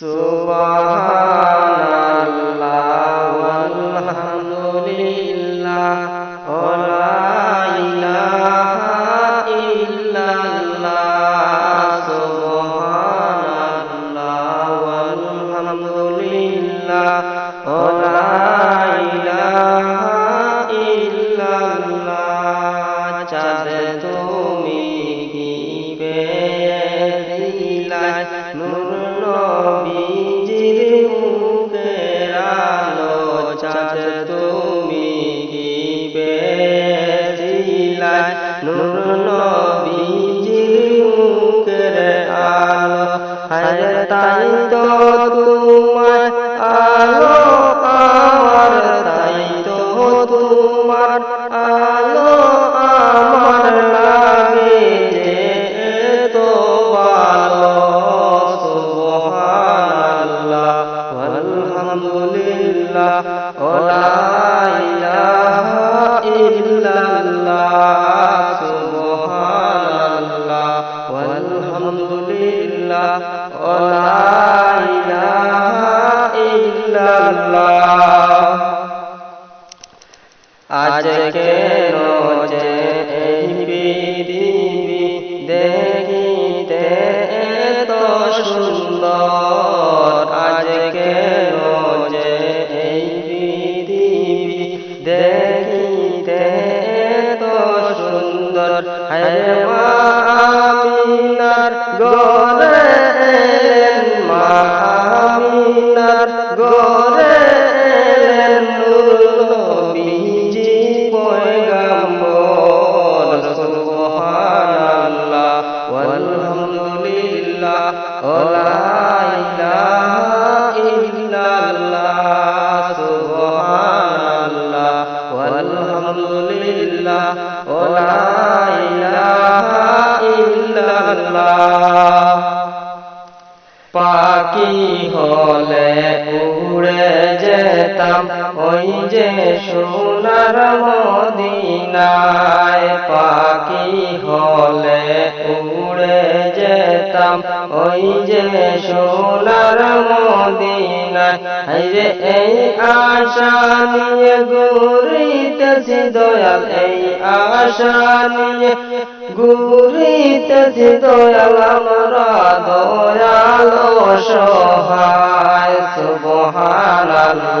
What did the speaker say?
সুবহানাল্লাহ আলহামদুলিল্লাহ ওয়া ইলাহা ইল্লাল্লাহ সুবহানাল্লাহ আলহামদুলিল্লাহ ওয়া ইলাহা ইল্লাল্লাহ নূর নবীজির মুখের আলো চাঁদ তুমি আলহামদুলিল্লাহ ওয়া ইলাহা ইল্লাল্লাহ সুবহানাল্লাহ আলহামদুলিল্লাহ ওয়া ইলাহা ইল্লাল্লাহ আজ কেন যে এই পৃথিবী সুন্দর হায় মা আমিনার গরে এলেন মা আমিনার গরে নূর নবীজি পয়গাম্বর পাখি হলে উড়ে যেতাম ওই যে সোনার মদিনায়। পাকি হলে উড়ে যেতাম। ওই যে সোনার মদিনায় যে এই আশা নিয়ে ঘুরিতেছি দয়াল, এই আশা নিয়ে ঘুরিতেছি দয়াল, আমরা দয়ালো সহায়, সুবহানাল্লাহ